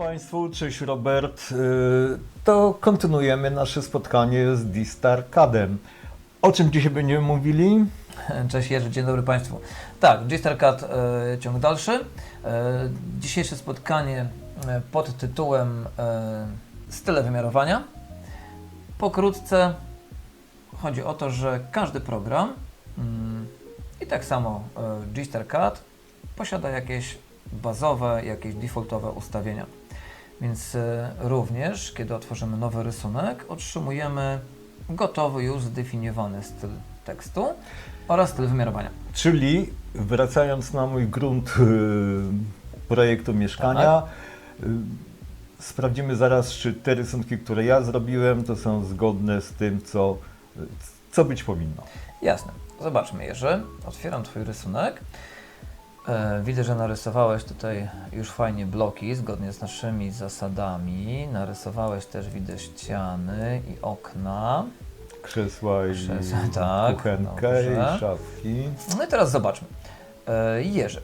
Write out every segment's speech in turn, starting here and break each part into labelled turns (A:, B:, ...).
A: Państwu, cześć Robert. Y, To kontynuujemy nasze spotkanie z Distarcadem. O czym dzisiaj będziemy mówili?
B: Cześć Jerzy, dzień dobry Państwu. Tak, G-StarCard e, ciąg dalszy. E, dzisiejsze spotkanie pod tytułem Style wymiarowania. Pokrótce chodzi o to, że każdy program mm, i tak samo e, G-StarCard posiada jakieś bazowe, jakieś defaultowe ustawienia. Więc e, również, kiedy otworzymy nowy rysunek, otrzymujemy gotowy, już zdefiniowany styl tekstu oraz styl wymiarowania.
A: Czyli wracając na mój grunt y, projektu mieszkania, y, sprawdzimy zaraz, czy te rysunki, które ja zrobiłem, to są zgodne z tym, co, co być powinno.
B: Jasne. Zobaczmy, Jerzy. Otwieram Twój rysunek. E, widzę, że narysowałeś tutaj już fajnie bloki zgodnie z naszymi zasadami. Narysowałeś też, widzę, ściany i okna.
A: Krzesła i
B: Krzesła, tak,
A: kuchenkę
B: dobrze.
A: i szafki.
B: No i teraz zobaczmy. E, Jerzy,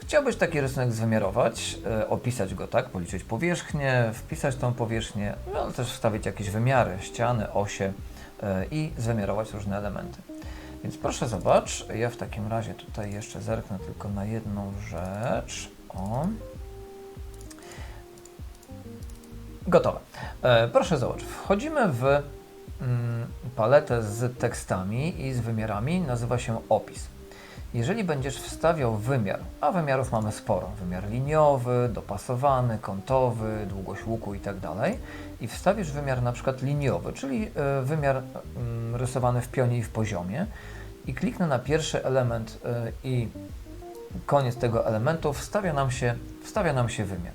B: chciałbyś taki rysunek zwymiarować, e, opisać go, tak? Policzyć powierzchnię, wpisać tą powierzchnię, no ale też wstawić jakieś wymiary, ściany, osie i zwymiarować różne elementy. Więc proszę zobacz, ja w takim razie tutaj jeszcze zerknę tylko na jedną rzecz. O. Gotowe. E, proszę zobacz, wchodzimy w mm, paletę z tekstami i z wymiarami, nazywa się opis. Jeżeli będziesz wstawiał wymiar, a wymiarów mamy sporo, wymiar liniowy, dopasowany, kątowy, długość łuku i tak i wstawisz wymiar na przykład liniowy, czyli e, wymiar mm, rysowany w pionie i w poziomie, i kliknę na pierwszy element e, i koniec tego elementu, wstawia nam się, wstawia nam się wymiar.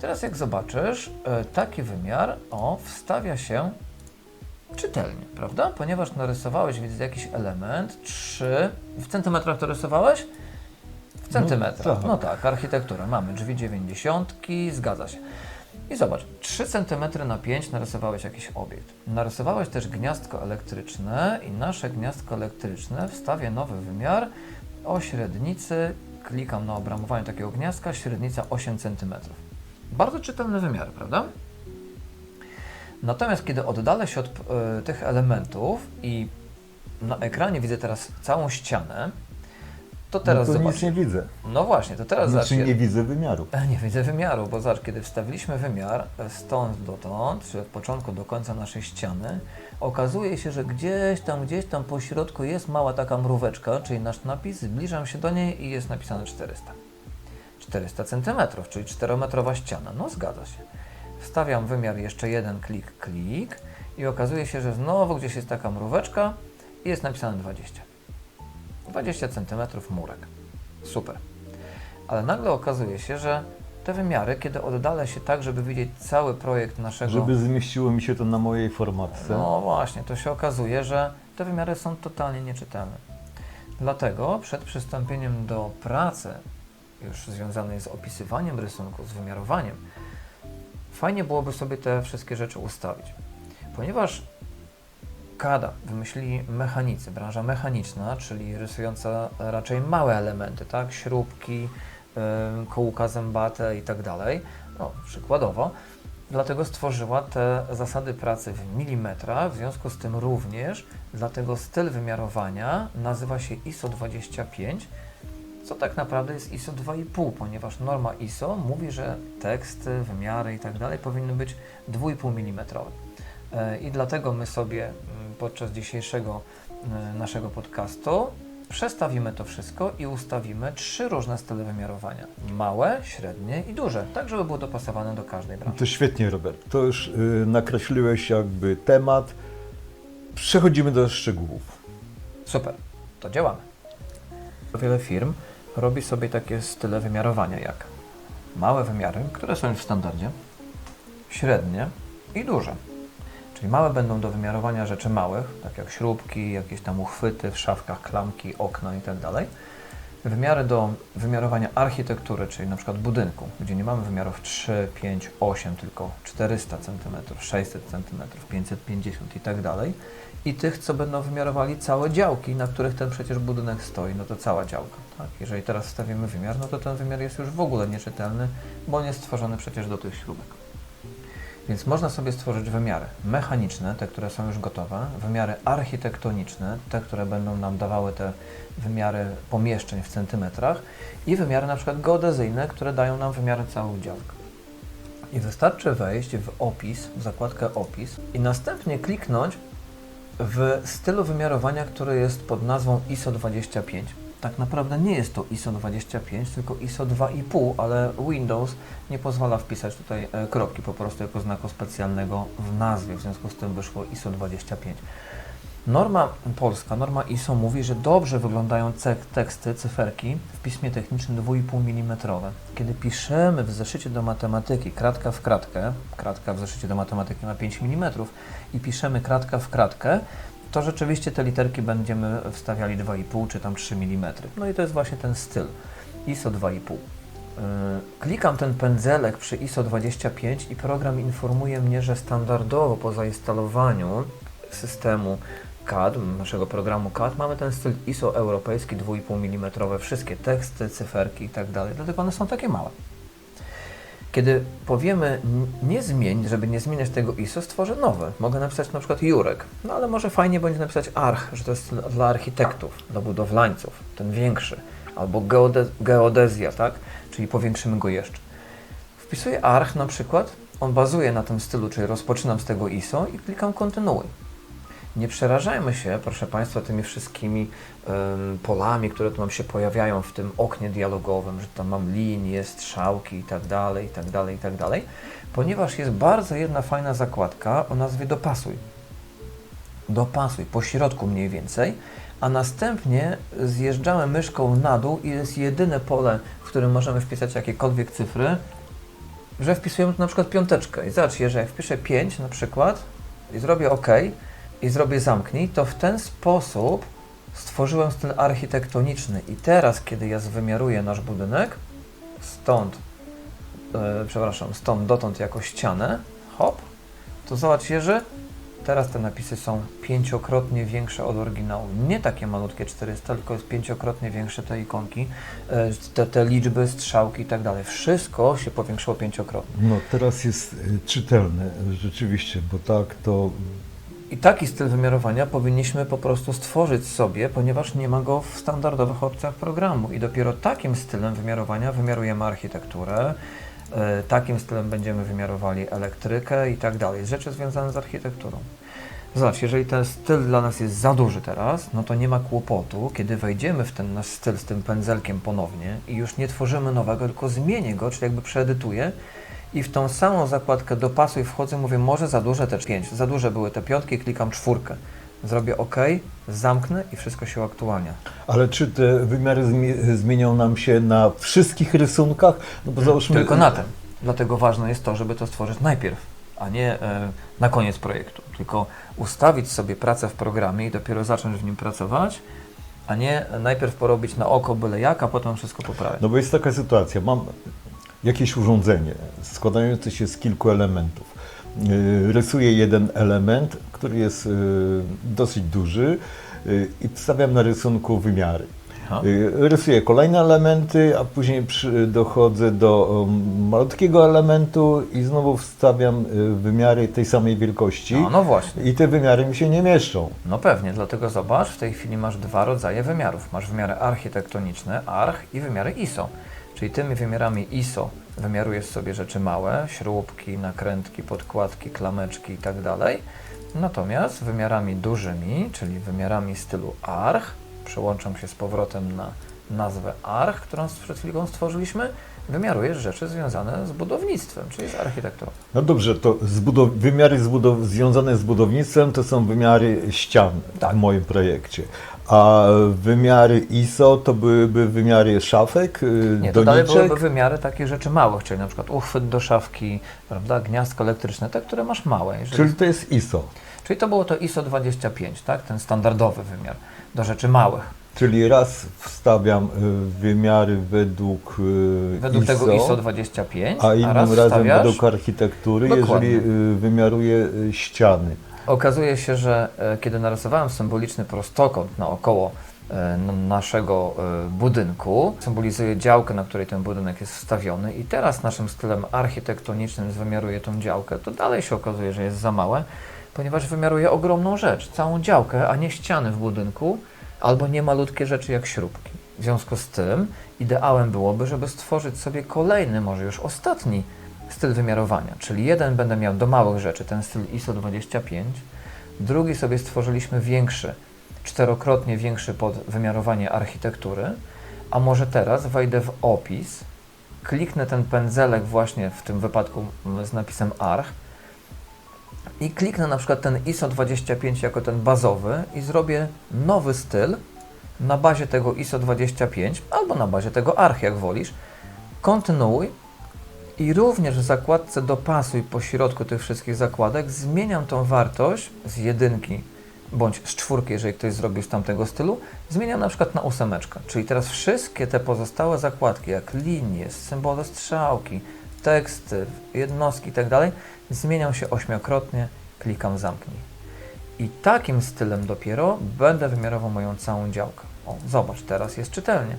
B: Teraz jak zobaczysz, e, taki wymiar, o, wstawia się czytelnie, prawda? Ponieważ narysowałeś, widzę, jakiś element, 3, w centymetrach to rysowałeś? W centymetrach,
A: tak.
B: no tak, architektura, mamy drzwi 90, zgadza się. I zobacz, 3 cm na 5 narysowałeś jakiś obiekt. Narysowałeś też gniazdko elektryczne i nasze gniazdko elektryczne wstawię nowy wymiar o średnicy, klikam na obramowanie takiego gniazdka, średnica 8 cm. Bardzo czytelny wymiar, prawda? Natomiast kiedy oddalę się od e, tych elementów i na ekranie widzę teraz całą ścianę, to teraz
A: no to
B: zobacz.
A: nic nie widzę.
B: No właśnie, to teraz
A: Znaczy
B: zobacz.
A: nie widzę wymiaru.
B: E, Nie widzę wymiaru, bo zobacz, kiedy wstawiliśmy wymiar e, stąd dotąd, czyli od początku do końca naszej ściany, okazuje się, że gdzieś tam, gdzieś tam po środku jest mała taka mróweczka, czyli nasz napis, zbliżam się do niej i jest napisane 400. 400 cm, czyli 4-metrowa ściana. No zgadza się. Wstawiam wymiar jeszcze jeden klik, klik i okazuje się, że znowu gdzieś jest taka mróweczka i jest napisane 20. 20 cm murek. Super. Ale nagle okazuje się, że te wymiary, kiedy oddalę się tak, żeby widzieć cały projekt naszego...
A: Żeby zmieściło mi się to na mojej formatce.
B: No właśnie, to się okazuje, że te wymiary są totalnie nieczytelne. Dlatego przed przystąpieniem do pracy, już związanej z opisywaniem rysunku, z wymiarowaniem, fajnie byłoby sobie te wszystkie rzeczy ustawić. Ponieważ KADA wymyślili mechanicy, branża mechaniczna, czyli rysująca raczej małe elementy, tak? Śrubki, kołka zębate i tak dalej. No, przykładowo. Dlatego stworzyła te zasady pracy w milimetrach, w związku z tym również dlatego styl wymiarowania nazywa się ISO 25, co tak naprawdę jest ISO 2,5, ponieważ norma ISO mówi, że teksty, wymiary i tak dalej powinny być 2,5 mm. E, I dlatego my sobie mm, podczas dzisiejszego e, naszego podcastu przestawimy to wszystko i ustawimy trzy różne style wymiarowania. Małe, średnie i duże, tak żeby było dopasowane do każdej branży.
A: To świetnie, Robert. To już y, nakreśliłeś jakby temat. Przechodzimy do szczegółów.
B: Super, to działamy. Wiele firm robi sobie takie style wymiarowania jak małe wymiary, które są już w standardzie, średnie i duże. Czyli małe będą do wymiarowania rzeczy małych, tak jak śrubki, jakieś tam uchwyty w szafkach, klamki, okna itd. Wymiary do wymiarowania architektury, czyli na przykład budynku, gdzie nie mamy wymiarów 3, 5, 8, tylko 400 cm, 600 cm, 550 i tak dalej. I tych, co będą wymiarowali całe działki, na których ten przecież budynek stoi, no to cała działka. Tak? Jeżeli teraz wstawimy wymiar, no to ten wymiar jest już w ogóle nieczytelny, bo on jest stworzony przecież do tych śrubek. Więc można sobie stworzyć wymiary mechaniczne, te, które są już gotowe, wymiary architektoniczne, te, które będą nam dawały te wymiary pomieszczeń w centymetrach i wymiary na przykład geodezyjne, które dają nam wymiary całych działek. I wystarczy wejść w opis, w zakładkę opis i następnie kliknąć w stylu wymiarowania, który jest pod nazwą ISO 25. Tak naprawdę nie jest to ISO 25, tylko ISO 2,5, ale Windows nie pozwala wpisać tutaj e, kropki po prostu jako znaku specjalnego w nazwie, w związku z tym wyszło ISO 25. Norma polska, norma ISO mówi, że dobrze wyglądają teksty, cyferki w piśmie technicznym 2,5 mm. Kiedy piszemy w zeszycie do matematyki kratka w kratkę, kratka w zeszycie do matematyki ma 5 mm i piszemy kratka w kratkę, to rzeczywiście te literki będziemy wstawiali 2,5 czy tam 3 mm. No i to jest właśnie ten styl ISO 2,5. Yy, Klikam ten pędzelek przy ISO 25 i program informuje mnie, że standardowo po zainstalowaniu systemu CAD, naszego programu CAD, mamy ten styl ISO europejski 2,5 mm, wszystkie teksty, cyferki i tak dalej, dlatego one są takie małe. Kiedy powiemy nie zmień, żeby nie zmieniać tego ISO, stworzę nowe. Mogę napisać na przykład Jurek, no ale może fajnie będzie napisać Arch, że to jest dla architektów, dla budowlańców, ten większy, albo geode- geodezja, tak? Czyli powiększymy go jeszcze. Wpisuję Arch na przykład, on bazuje na tym stylu, czyli rozpoczynam z tego ISO i klikam kontynuuj. Nie przerażajmy się, proszę Państwa, tymi wszystkimi polami, które tu nam się pojawiają w tym oknie dialogowym, że tam mam linie, strzałki i tak dalej, i tak dalej, i tak dalej, ponieważ jest bardzo jedna fajna zakładka o nazwie dopasuj. Dopasuj, po środku mniej więcej, a następnie zjeżdżamy myszką na dół i jest jedyne pole, w którym możemy wpisać jakiekolwiek cyfry, że wpisujemy tu na przykład piąteczkę. I zobaczcie, że jak wpiszę 5 na przykład i zrobię OK i zrobię zamknij, to w ten sposób stworzyłem styl architektoniczny. I teraz, kiedy ja wymiaruję nasz budynek, stąd, e, przepraszam, stąd dotąd jako ścianę, hop, to zobaczcie, że teraz te napisy są pięciokrotnie większe od oryginału. Nie takie malutkie 400, tylko jest pięciokrotnie większe te ikonki, e, te, te liczby, strzałki i tak dalej. Wszystko się powiększyło pięciokrotnie.
A: No teraz jest y, czytelne rzeczywiście, bo tak to
B: I taki styl wymiarowania powinniśmy po prostu stworzyć sobie, ponieważ nie ma go w standardowych opcjach programu. I dopiero takim stylem wymiarowania wymiarujemy architekturę, e, takim stylem będziemy wymiarowali elektrykę i tak dalej. Rzeczy związane z architekturą. Zobacz, jeżeli ten styl dla nas jest za duży teraz, no to nie ma kłopotu, kiedy wejdziemy w ten nasz styl z tym pędzelkiem ponownie i już nie tworzymy nowego, tylko zmienię go, czyli jakby przeedytuję i w tą samą zakładkę dopasuj wchodzę, mówię, może za duże te pięć, za duże były te piątki, klikam czwórkę. Zrobię OK, zamknę i wszystko się uaktualnia.
A: Ale czy te wymiary zmi- zmienią nam się na wszystkich rysunkach? No bo załóżmy...
B: Tylko na tym. Dlatego ważne jest to, żeby to stworzyć najpierw, a nie e, na koniec projektu. Tylko ustawić sobie pracę w programie i dopiero zacząć w nim pracować, a nie najpierw porobić na oko byle jak, a potem wszystko poprawiać.
A: No bo jest taka sytuacja, mam jakieś urządzenie składające się z kilku elementów. Yy, Rysuję jeden element, który jest yy, dosyć duży yy, i wstawiam na rysunku wymiary.
B: Aha.
A: Rysuję kolejne elementy, a później dochodzę do malutkiego elementu i znowu wstawiam wymiary tej samej wielkości.
B: No, no właśnie.
A: I te wymiary mi się nie mieszczą.
B: No pewnie, dlatego zobacz, w tej chwili masz dwa rodzaje wymiarów. Masz wymiary architektoniczne, ARCH i wymiary ISO. Czyli tymi wymiarami ISO wymiarujesz sobie rzeczy małe, śrubki, nakrętki, podkładki, klameczki i tak. Natomiast wymiarami dużymi, czyli wymiarami stylu ARCH, przełączam się z powrotem na nazwę ARCH, którą przed chwilą stworzyliśmy, wymiarujesz rzeczy związane z budownictwem, czyli z architekturą.
A: No dobrze, to zbudow- wymiary zbudow- związane z budownictwem to są wymiary ścian
B: Tak.
A: w moim projekcie. A wymiary ISO to byłyby wymiary szafek, y,
B: Nie, to dalej byłyby wymiary takich rzeczy małych, czyli na przykład uchwyt do szafki, prawda, gniazdko elektryczne, te, które masz małe. Jeżeli...
A: Czyli to jest ISO.
B: Czyli to było to ISO 25, tak? ten standardowy wymiar do rzeczy małych.
A: Czyli raz wstawiam y, wymiary według, y,
B: Według
A: ISO,
B: tego ISO 25,
A: a innym
B: raz
A: razem
B: wstawiasz,
A: według architektury,
B: Dokładnie.
A: jeżeli y, wymiaruję ściany.
B: Okazuje się, że e, kiedy narysowałem symboliczny prostokąt naokoło e, naszego e, budynku, symbolizuje działkę, na której ten budynek jest wstawiony i teraz naszym stylem architektonicznym wymiaruję tą działkę, to dalej się okazuje, że jest za małe, ponieważ wymiaruje ogromną rzecz, całą działkę, a nie ściany w budynku, albo nie malutkie rzeczy jak śrubki. W związku z tym ideałem byłoby, żeby stworzyć sobie kolejny, może już ostatni styl wymiarowania, czyli jeden będę miał do małych rzeczy, ten styl ISO 25, drugi sobie stworzyliśmy większy, czterokrotnie większy pod wymiarowanie architektury, a może teraz wejdę w opis, kliknę ten pędzelek właśnie w tym wypadku z napisem ARCH i kliknę na przykład ten ISO 25 jako ten bazowy i zrobię nowy styl na bazie tego ISO 25 albo na bazie tego ARCH, jak wolisz. Kontynuuj i również w zakładce dopasuj po środku tych wszystkich zakładek zmieniam tą wartość z jedynki bądź z czwórki, jeżeli ktoś zrobił z tamtego stylu, zmieniam na przykład na ósemeczkę. Czyli teraz wszystkie te pozostałe zakładki, jak linie, symbole strzałki, teksty, jednostki itd., zmienią się ośmiokrotnie, klikam zamknij. I takim stylem dopiero będę wymiarował moją całą działkę. O, zobacz, teraz jest czytelnie.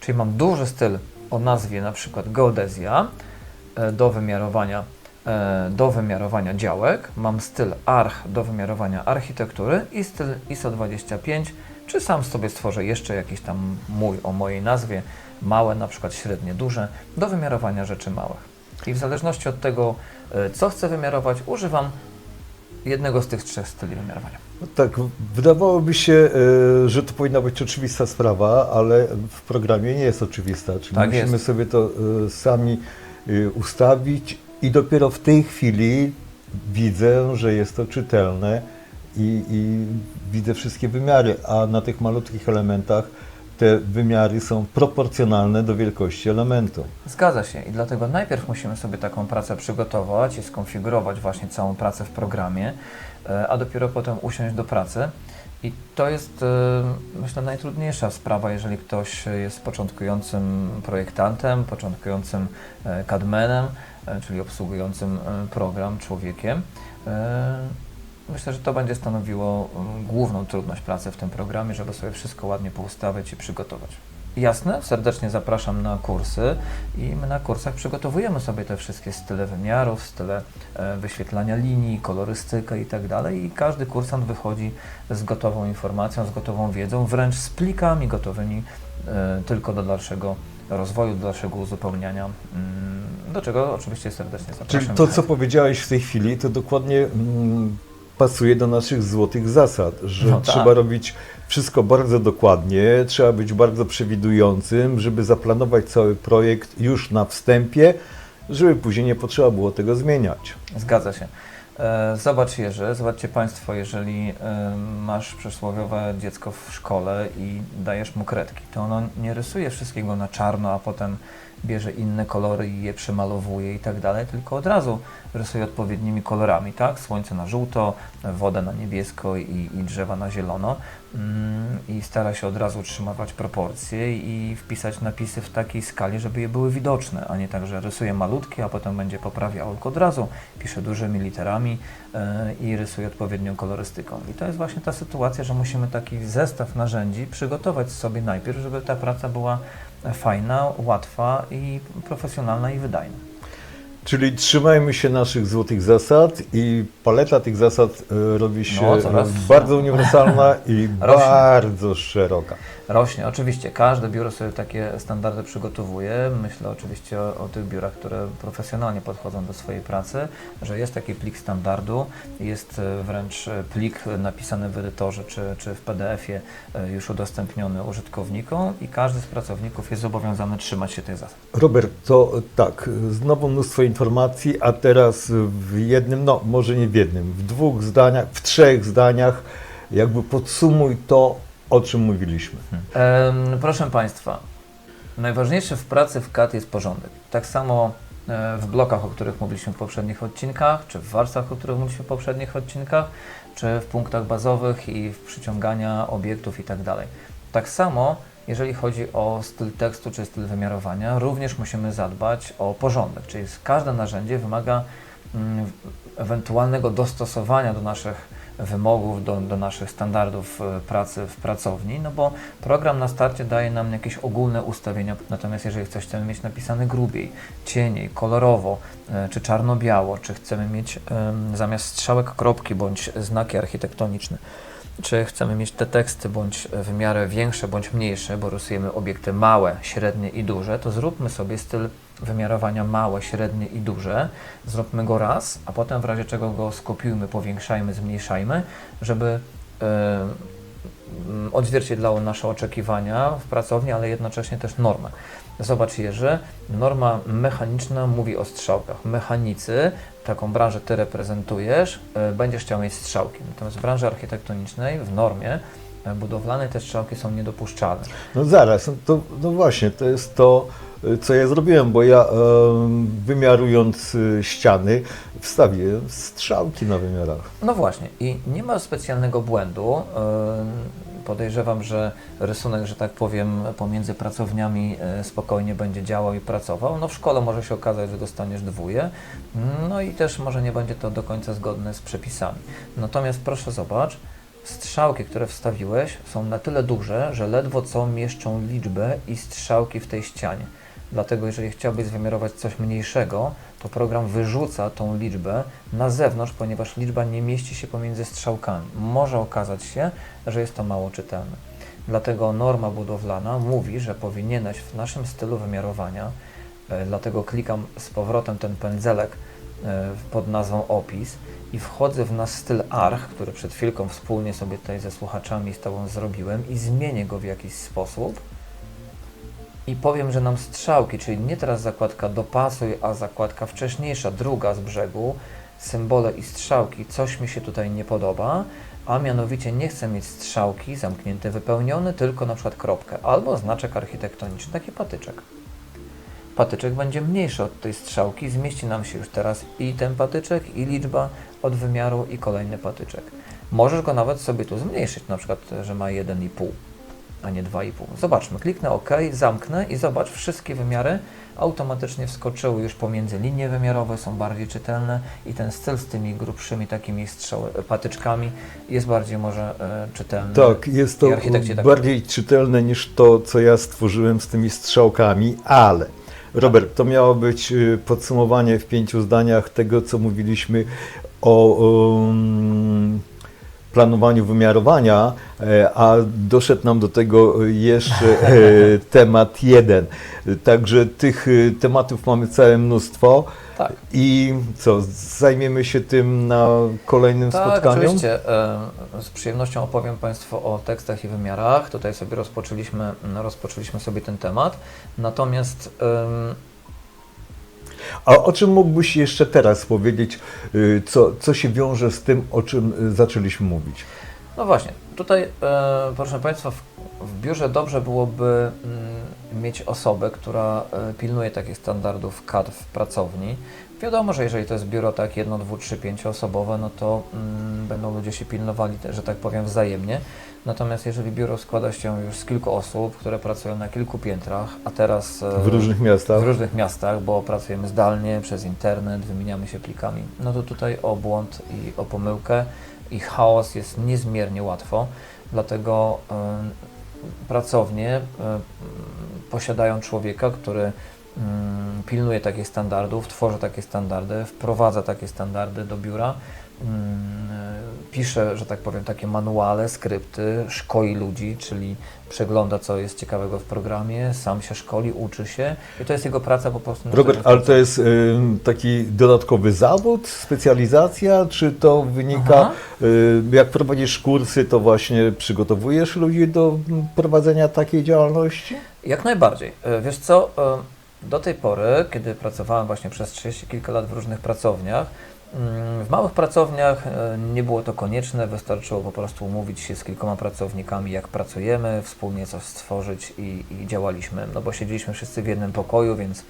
B: Czyli mam duży styl o nazwie na przykład geodezja e, do wymiarowania, e, do wymiarowania działek, mam styl arch do wymiarowania architektury i styl ISO 25, czy sam sobie stworzę jeszcze jakiś tam mój o mojej nazwie, małe, na przykład średnie, duże, do wymiarowania rzeczy małych. I w zależności od tego, e, co chcę wymiarować, używam jednego z tych trzech styli wymiarowania.
A: No tak, wydawałoby się, y, że to powinna być oczywista sprawa, ale w programie nie jest oczywista. Czyli
B: Tak
A: musimy
B: jest.
A: sobie to y, sami ustawić i dopiero w tej chwili widzę, że jest to czytelne i, i widzę wszystkie wymiary, a na tych malutkich elementach te wymiary są proporcjonalne do wielkości elementu.
B: Zgadza się i dlatego najpierw musimy sobie taką pracę przygotować i skonfigurować właśnie całą pracę w programie, e, a dopiero potem usiąść do pracy. I to jest, e, myślę, najtrudniejsza sprawa, jeżeli ktoś jest początkującym projektantem, początkującym kadmenem, e, czyli obsługującym program człowiekiem. Myślę, że to będzie stanowiło mm, główną trudność pracy w tym programie, żeby sobie wszystko ładnie poustawiać i przygotować. Jasne, serdecznie zapraszam na kursy i my na kursach przygotowujemy sobie te wszystkie style wymiarów, style e, wyświetlania linii, kolorystykę i tak dalej i każdy kursant wychodzi z gotową informacją, z gotową wiedzą, wręcz z plikami gotowymi e, tylko do dalszego rozwoju, do dalszego uzupełniania, mm, do czego oczywiście serdecznie zapraszam.
A: Czyli to, co powiedziałeś w tej chwili, to dokładnie mm, pasuje do naszych złotych zasad, że
B: No tak.
A: trzeba robić wszystko bardzo dokładnie, trzeba być bardzo przewidującym, żeby zaplanować cały projekt już na wstępie, żeby później nie potrzeba było tego zmieniać.
B: Zgadza się. E, Zobacz Jerzy, zobaczcie Państwo, jeżeli e, masz przysłowiowe dziecko w szkole i dajesz mu kredki, to ono nie rysuje wszystkiego na czarno, a potem bierze inne kolory i je przemalowuje i tak dalej, tylko od razu rysuje odpowiednimi kolorami, tak? Słońce na żółto, woda na niebiesko i, i drzewa na zielono mm, i stara się od razu utrzymywać proporcje i wpisać napisy w takiej skali, żeby je były widoczne, a nie tak, że rysuje malutkie, a potem będzie poprawiał, tylko od razu pisze dużymi literami e, i rysuje odpowiednią kolorystyką. I to jest właśnie ta sytuacja, że musimy taki zestaw narzędzi przygotować sobie najpierw, żeby ta praca była fajna, łatwa i profesjonalna i wydajna.
A: Czyli trzymajmy się naszych złotych zasad i paleta tych zasad e, robi się
B: No, coraz-
A: bardzo uniwersalna i bardzo szeroka.
B: Rośnie. Oczywiście każde biuro sobie takie standardy przygotowuje. Myślę oczywiście o, o tych biurach, które profesjonalnie podchodzą do swojej pracy, że jest taki plik standardu, jest e, wręcz e, plik napisany w edytorze czy, czy w PDF-ie już udostępniony użytkownikom i każdy z pracowników jest zobowiązany trzymać się tych zasad.
A: Robert, to tak, znowu mnóstwo informacji, a teraz w jednym, no może nie w jednym, w dwóch zdaniach, w trzech zdaniach, jakby podsumuj to, o czym mówiliśmy.
B: Em, proszę Państwa, najważniejsze w pracy w CAD jest porządek. Tak samo e, w blokach, o których mówiliśmy w poprzednich odcinkach, czy w warstwach, o których mówiliśmy w poprzednich odcinkach, czy w punktach bazowych i w przyciągania obiektów i tak dalej. Tak samo, jeżeli chodzi o styl tekstu czy styl wymiarowania, również musimy zadbać o porządek, czyli każde narzędzie wymaga mm, ewentualnego dostosowania do naszych wymogów, do, do naszych standardów e, pracy w pracowni, no bo program na starcie daje nam jakieś ogólne ustawienia, natomiast jeżeli coś chcemy mieć napisane grubiej, cieniej, kolorowo, e, czy czarno-biało, czy chcemy mieć zamiast strzałek kropki bądź znaki architektoniczne, czy chcemy mieć te teksty bądź w miarę większe bądź mniejsze, bo rysujemy obiekty małe, średnie i duże, to zróbmy sobie styl wymiarowania małe, średnie i duże. Zróbmy go raz, a potem w razie czego go skopiujmy, powiększajmy, zmniejszajmy, żeby mm, odzwierciedlało nasze oczekiwania w pracowni, ale jednocześnie też normę. Zobacz Jerzy, norma mechaniczna mówi o strzałkach. Mechanicy, taką branżę Ty reprezentujesz, e, będziesz chciał mieć strzałki. Natomiast w branży architektonicznej, w normie e, budowlanej te strzałki są niedopuszczalne.
A: No zaraz, no, to, no właśnie, to jest to, y, co ja zrobiłem, bo ja wymiarując ściany, wstawiłem strzałki na wymiarach.
B: No właśnie, i nie ma specjalnego błędu. Podejrzewam, że rysunek, że tak powiem, pomiędzy pracowniami e, spokojnie będzie działał i pracował. No w szkole może się okazać, że dostaniesz dwóje, no i też może nie będzie to do końca zgodne z przepisami. Natomiast proszę zobacz, strzałki, które wstawiłeś są na tyle duże, że ledwo co mieszczą liczbę i strzałki w tej ścianie. Dlatego jeżeli chciałbyś wymiarować coś mniejszego, to program wyrzuca tą liczbę na zewnątrz, ponieważ liczba nie mieści się pomiędzy strzałkami. Może okazać się, że jest to mało czytelne. Dlatego norma budowlana mówi, że powinieneś w naszym stylu wymiarowania, e, dlatego klikam z powrotem ten pędzelek e, pod nazwą opis i wchodzę w nasz styl arch, który przed chwilką wspólnie sobie tutaj ze słuchaczami z Tobą zrobiłem i zmienię go w jakiś sposób i powiem, że nam strzałki, czyli nie teraz zakładka dopasuj, a zakładka wcześniejsza, druga z brzegu, symbole i strzałki, coś mi się tutaj nie podoba, a mianowicie nie chcę mieć strzałki zamknięte, wypełnione, tylko na przykład kropkę albo znaczek architektoniczny, taki patyczek. Patyczek będzie mniejszy od tej strzałki, zmieści nam się już teraz i ten patyczek, i liczba od wymiaru, i kolejny patyczek. Możesz go nawet sobie tu zmniejszyć, na przykład, że ma 1,5 a nie 2,5. Zobaczmy, kliknę OK, zamknę i zobacz, wszystkie wymiary automatycznie wskoczyły już pomiędzy linie wymiarowe, są bardziej czytelne i ten styl z tymi grubszymi takimi strzały, patyczkami jest bardziej może e, czytelny.
A: Tak, jest to
B: tak
A: bardziej czytelne niż to, co ja stworzyłem z tymi strzałkami, ale Robert, to miało być y, podsumowanie w pięciu zdaniach tego, co mówiliśmy o um, planowaniu wymiarowania, e, a doszedł nam do tego jeszcze e, temat jeden. Także tych e, tematów mamy całe mnóstwo.
B: Tak.
A: I co, zajmiemy się tym na kolejnym
B: Tak,
A: spotkaniu?
B: oczywiście. Z przyjemnością opowiem Państwu o tekstach i wymiarach. Tutaj sobie rozpoczęliśmy, rozpoczęliśmy sobie ten temat. Natomiast
A: A o czym mógłbyś jeszcze teraz powiedzieć, y, co, co się wiąże z tym, o czym y, zaczęliśmy mówić?
B: No właśnie, tutaj, e, proszę Państwa, w, biurze dobrze byłoby mm, mieć osobę, która e, pilnuje takich standardów kadr w pracowni. Wiadomo, że jeżeli to jest biuro tak jedno, dwu, trzy, pięcioosobowe, no to mm, będą ludzie się pilnowali, że tak powiem, wzajemnie. Natomiast jeżeli biuro składa się już z kilku osób, które pracują na kilku piętrach, a teraz e,
A: W różnych miastach?
B: w różnych miastach, bo pracujemy zdalnie, przez internet, wymieniamy się plikami. No to tutaj o błąd i o pomyłkę i chaos jest niezmiernie łatwo, dlatego y, pracownie y, posiadają człowieka, który y, pilnuje takich standardów, tworzy takie standardy, wprowadza takie standardy do biura, y, pisze, że tak powiem, takie manuale, skrypty, szkoli ludzi, czyli przegląda, co jest ciekawego w programie, sam się szkoli, uczy się i to jest jego praca po prostu.
A: Robert, ale to jest y, taki dodatkowy zawód, specjalizacja, czy to wynika, y, jak prowadzisz kursy, to właśnie przygotowujesz ludzi do mm, prowadzenia takiej działalności?
B: Jak najbardziej. E, Wiesz co, e, do tej pory, kiedy pracowałem właśnie przez 30 kilka lat w różnych pracowniach, w małych pracowniach e, nie było to konieczne, wystarczyło po prostu umówić się z kilkoma pracownikami, jak pracujemy, wspólnie coś stworzyć i, i działaliśmy, no bo siedzieliśmy wszyscy w jednym pokoju, więc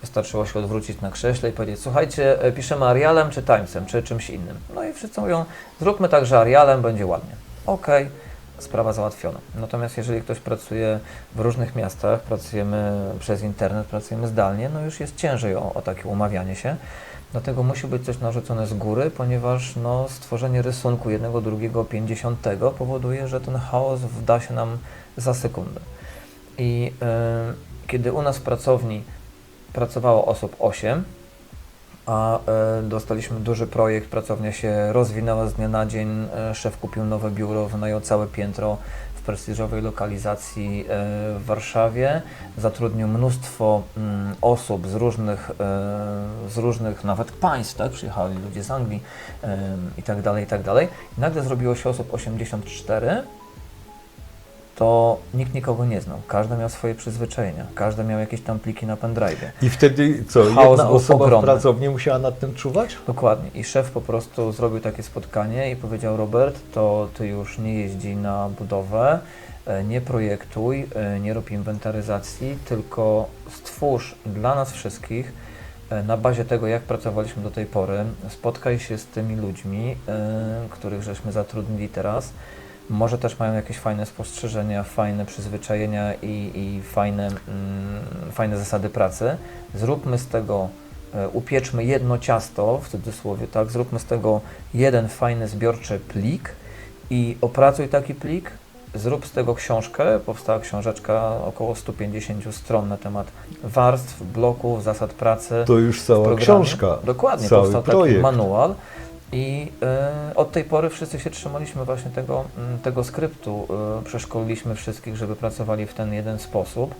B: wystarczyło się odwrócić na krześle i powiedzieć, słuchajcie, e, piszemy Arialem czy Timesem, czy czymś innym. No i wszyscy mówią, zróbmy tak, że Arialem będzie ładnie. Okej, sprawa załatwiona. Natomiast jeżeli ktoś pracuje w różnych miastach, pracujemy przez internet, pracujemy zdalnie, no już jest ciężej o, o takie umawianie się. Dlatego musi być coś narzucone z góry, ponieważ no, stworzenie rysunku jednego, drugiego, pięćdziesiątego powoduje, że ten chaos wda się nam za sekundę. I y, kiedy u nas w pracowni pracowało osób 8, a y, dostaliśmy duży projekt, pracownia się rozwinęła z dnia na dzień, y, szef kupił nowe biuro, wynajął całe piętro prestiżowej lokalizacji y, w Warszawie, zatrudnił mnóstwo mm, osób z różnych, y, z różnych nawet państw, tak? przyjechali ludzie z Anglii y, i tak dalej, tak nagle zrobiło się osób 84, to nikt nikogo nie znał. Każdy miał swoje przyzwyczajenia, każdy miał jakieś tam pliki na pendrive.
A: I wtedy co,
B: Chaos
A: jedna osoba
B: ogromny.
A: w pracowni musiała nad tym czuwać?
B: Dokładnie. I szef po prostu zrobił takie spotkanie i powiedział: Robert, to ty już nie jeździ na budowę, e, nie projektuj, e, nie rób inwentaryzacji, tylko stwórz dla nas wszystkich e, na bazie tego, jak pracowaliśmy do tej pory, spotkaj się z tymi ludźmi, których żeśmy zatrudnili teraz. Może też mają jakieś fajne spostrzeżenia, fajne przyzwyczajenia i, i fajne, mm, fajne zasady pracy. Zróbmy z tego e, upieczmy jedno ciasto, w cudzysłowie, tak, zróbmy z tego jeden fajny zbiorczy plik i opracuj taki plik, zrób z tego książkę, powstała książeczka około 150 stron na temat warstw, bloków, zasad pracy.
A: To już cała książka.
B: Dokładnie,
A: cały
B: powstał taki
A: projekt.
B: manual i e, od tej pory wszyscy się trzymaliśmy właśnie tego, mm, tego skryptu. E, przeszkoliliśmy wszystkich, żeby pracowali w ten jeden sposób,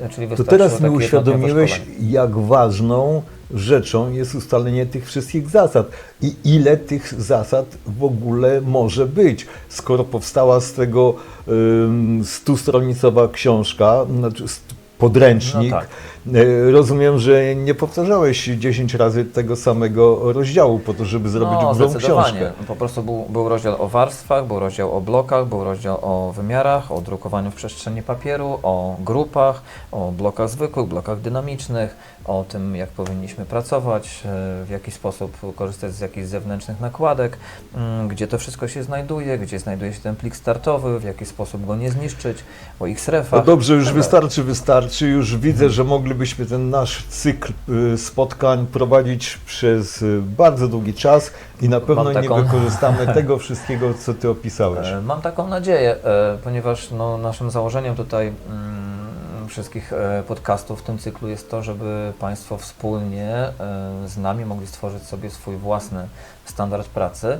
B: e, czyli
A: To teraz mi uświadomiłeś, jak ważną rzeczą jest ustalenie tych wszystkich zasad i ile tych zasad w ogóle może być. Skoro powstała z tego ym, stustronicowa książka, znaczy podręcznik,
B: No tak.
A: E, rozumiem, że nie powtarzałeś 10 razy tego samego rozdziału po to, żeby zrobić
B: no,
A: grubą książkę.
B: Po prostu był, był rozdział o warstwach, był rozdział o blokach, był rozdział o wymiarach, o drukowaniu w przestrzeni papieru, o grupach, o blokach zwykłych, blokach dynamicznych, o tym, jak powinniśmy pracować, e, w jaki sposób korzystać z jakichś zewnętrznych nakładek, mm, gdzie to wszystko się znajduje, gdzie znajduje się ten plik startowy, w jaki sposób go nie zniszczyć, o ich
A: No
B: strefach.
A: dobrze, już
B: Tak.
A: wystarczy, wystarczy. Już widzę, że moglibyśmy ten nasz cykl y, spotkań prowadzić przez y, bardzo długi czas i na pewno
B: Mam
A: nie
B: taką-
A: wykorzystamy tego wszystkiego, co ty opisałeś.
B: E, Mam taką nadzieję, e, ponieważ no, naszym założeniem tutaj mm, wszystkich e, podcastów w tym cyklu jest to, żeby Państwo wspólnie z nami mogli stworzyć sobie swój własny standard pracy,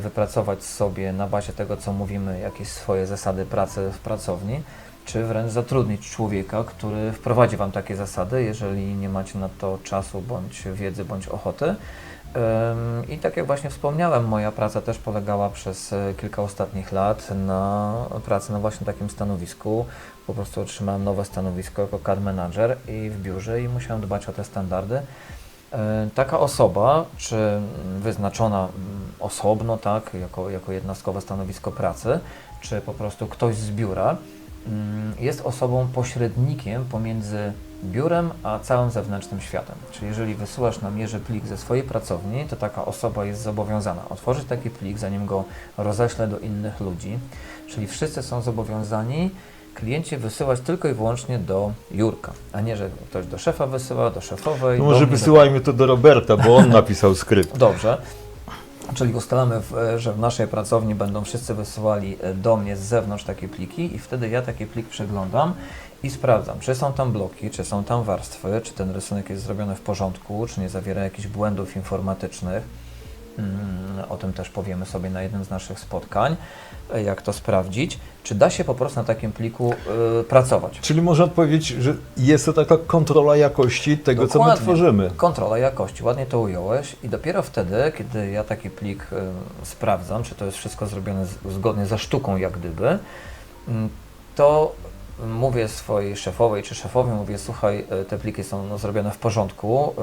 B: wypracować sobie na bazie tego, co mówimy, jakieś swoje zasady pracy w pracowni, czy wręcz zatrudnić człowieka, który wprowadzi Wam takie zasady, jeżeli nie macie na to czasu, bądź wiedzy, bądź ochoty. I tak jak właśnie wspomniałem, moja praca też polegała przez e, kilka ostatnich lat na pracy na właśnie takim stanowisku. Po prostu otrzymałem nowe stanowisko jako CAD manager i w biurze i musiałem dbać o te standardy. E, Taka osoba, czy wyznaczona mm, osobno, tak, jako, jako jednostkowe stanowisko pracy, czy po prostu ktoś z biura, jest osobą pośrednikiem pomiędzy biurem a całym zewnętrznym światem. Czyli jeżeli wysyłasz na mierze plik ze swojej pracowni, to taka osoba jest zobowiązana otworzyć taki plik, zanim go roześlę do innych ludzi. Czyli wszyscy są zobowiązani kliencie wysyłać tylko i wyłącznie do Jurka, a nie, że ktoś do szefa wysyła, do szefowej.
A: No
B: do
A: może
B: do-
A: wysyłajmy to do Roberta, bo on napisał skrypt.
B: Dobrze. Czyli ustalamy, w, że w naszej pracowni będą wszyscy wysyłali e, do mnie z zewnątrz takie pliki i wtedy ja taki plik przeglądam i sprawdzam, czy są tam bloki, czy są tam warstwy, czy ten rysunek jest zrobiony w porządku, czy nie zawiera jakichś błędów informatycznych. Mm, O tym też powiemy sobie na jednym z naszych spotkań, jak to sprawdzić. Czy da się po prostu na takim pliku y, pracować?
A: Czyli można powiedzieć, że jest to taka kontrola jakości tego, co my
B: Dokładnie.
A: tworzymy.
B: Kontrola jakości, ładnie to ująłeś i dopiero wtedy, kiedy ja taki plik y, sprawdzam, czy to jest wszystko zrobione z, zgodnie ze sztuką jak gdyby, mm, to mówię swojej szefowej czy szefowi, mówię, słuchaj, y, te pliki są no, zrobione w porządku,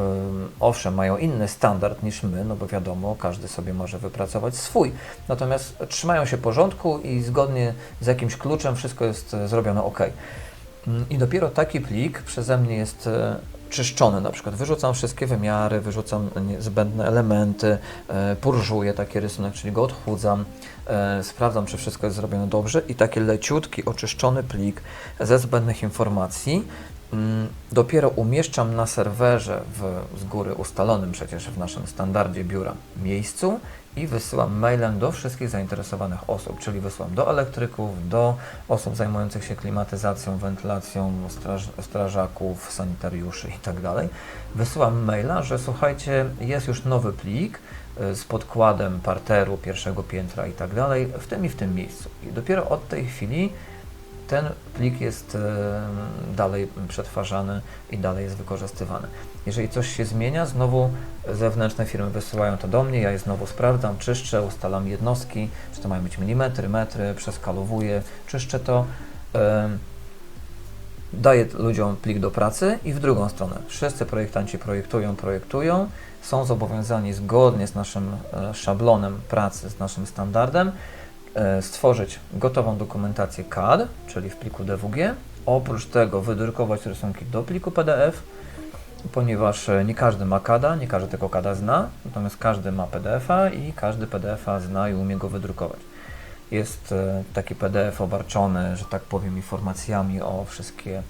B: owszem, mają inny standard niż my, no bo wiadomo, każdy sobie może wypracować swój, natomiast trzymają się porządku i zgodnie z jakimś kluczem wszystko jest y, zrobione ok. I dopiero taki plik przeze mnie jest e, czyszczony, na przykład wyrzucam wszystkie wymiary, wyrzucam niezbędne elementy, e, purżuję taki rysunek, czyli go odchudzam, e, sprawdzam, czy wszystko jest zrobione dobrze i taki leciutki, oczyszczony plik ze zbędnych informacji mm, dopiero umieszczam na serwerze w z góry ustalonym przecież w naszym standardzie biura miejscu i wysyłam mailem do wszystkich zainteresowanych osób, czyli wysyłam do elektryków, do osób zajmujących się klimatyzacją, wentylacją, straż, strażaków, sanitariuszy itd. Wysyłam maila, że słuchajcie, jest już nowy plik z podkładem parteru pierwszego piętra i tak dalej w tym i w tym miejscu. I dopiero od tej chwili ten plik jest e, dalej przetwarzany i dalej jest wykorzystywany. Jeżeli coś się zmienia, znowu zewnętrzne firmy wysyłają to do mnie, ja je znowu sprawdzam, czyszczę, ustalam jednostki, czy to mają być milimetry, metry, przeskalowuję, czyszczę to, e, daję ludziom plik do pracy i w drugą stronę. Wszyscy projektanci projektują, projektują, są zobowiązani zgodnie z naszym e, szablonem pracy, z naszym standardem, e, stworzyć gotową dokumentację CAD, czyli w pliku DWG. Oprócz tego wydrukować rysunki do pliku PDF, ponieważ e, nie każdy ma CADa, nie każdy tego CADa zna, natomiast każdy ma PDF-a i każdy PDF-a zna i umie go wydrukować. Jest taki PDF obarczony, że tak powiem, informacjami o wszystkie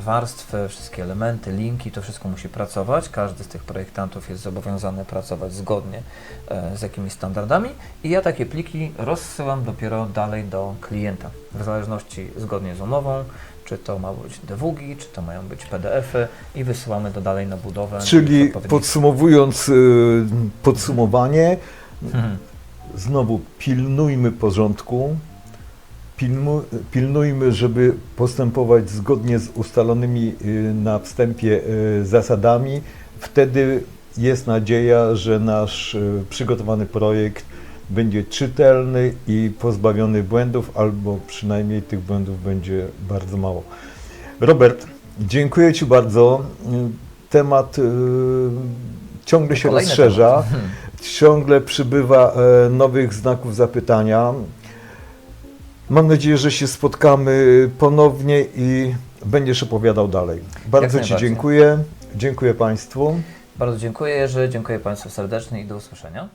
B: warstwy, wszystkie elementy, linki, to wszystko musi pracować. Każdy z tych projektantów jest zobowiązany pracować zgodnie e, z jakimiś standardami i ja takie pliki rozsyłam dopiero dalej do klienta. W zależności zgodnie z umową, czy to ma być DWG, czy to mają być PDF-y i wysyłamy to dalej na budowę.
A: Czyli podsumowując y, podsumowanie,
B: Mhm.
A: znowu pilnujmy porządku, pilnujmy, żeby postępować zgodnie z ustalonymi y, na wstępie y, zasadami. Wtedy jest nadzieja, że nasz y, przygotowany projekt będzie czytelny i pozbawiony błędów, albo przynajmniej tych błędów będzie bardzo mało. Robert, dziękuję Ci bardzo. Temat ciągle się
B: Kolejny
A: rozszerza
B: temat. Mhm.
A: ciągle przybywa e, nowych znaków zapytania. Mam nadzieję, że się spotkamy ponownie i będziesz opowiadał dalej. Bardzo Ci dziękuję. Dziękuję Państwu.
B: Bardzo dziękuję Jerzy, dziękuję Państwu serdecznie i do usłyszenia.